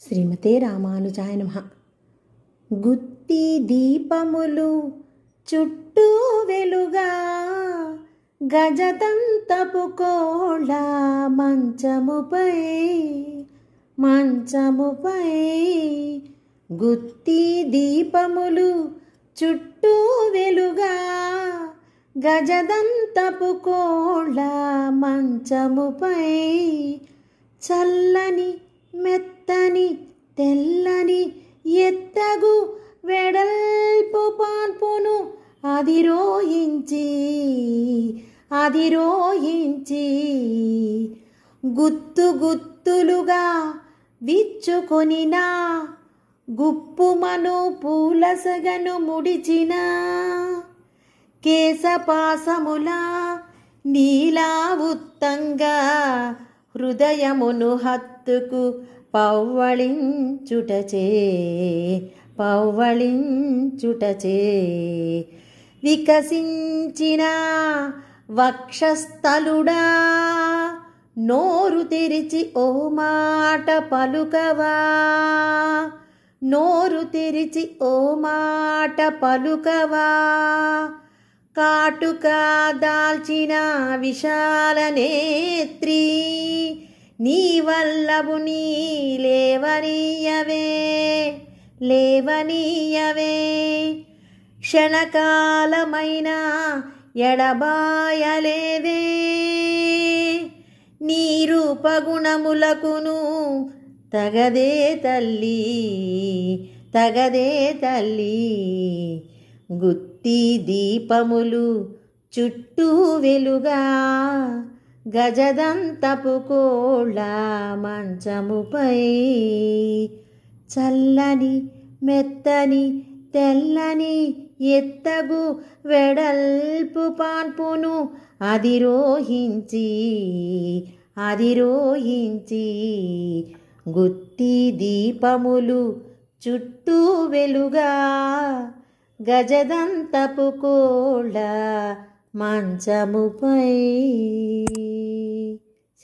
శ్రీమతే రామానుజాయ నమ. గుత్తి దీపములు చుట్టూ వెలుగా గజదంతపు కోళ్ళ మంచముపై మంచముపై గుత్తి దీపములు చుట్టూ వెలుగా గజదంతపు కోళ్ళ మంచముపై చల్లని మెత్తని తెల్లని ఎత్తగు వెడల్పు పాన్పును అదిరోహించి అదిరోహించి గుత్తు గుత్తులుగా విచ్చుకొనినా గుప్పుమను పూలసగను ముడిచిన కేశపాసముల నీలావుత్తంగా హృదయమును హత్తుకు పౌవళించుటచే పౌవళించుటచే. వికసించిన వక్షస్థలుడా నోరు తెరిచి ఓ మాట పలుకవా. నోరు తెరిచి ఓ మాట పలుకవా. కాటుక దాల్చిన విశాల నేత్రి నీ వల్లభు నీ లేవనీయవే లేవనీయవే. క్షణకాలమైన ఎడబాయలేవే. నీ రూపగుణములకును తగదే తల్లి తగదే తల్లి. గుత్తి దీపములు చుట్టూ వెలుగా గజదంతపు కోళ్ళ మంచముపై చల్లని మెత్తని తెల్లని ఎత్తగు వెడల్పు పాన్పును అదిరోహించి అదిరోహించి గుత్తి దీపములు చుట్టూ వెలుగా గజదంతపు కోళ్ళ మంచముపై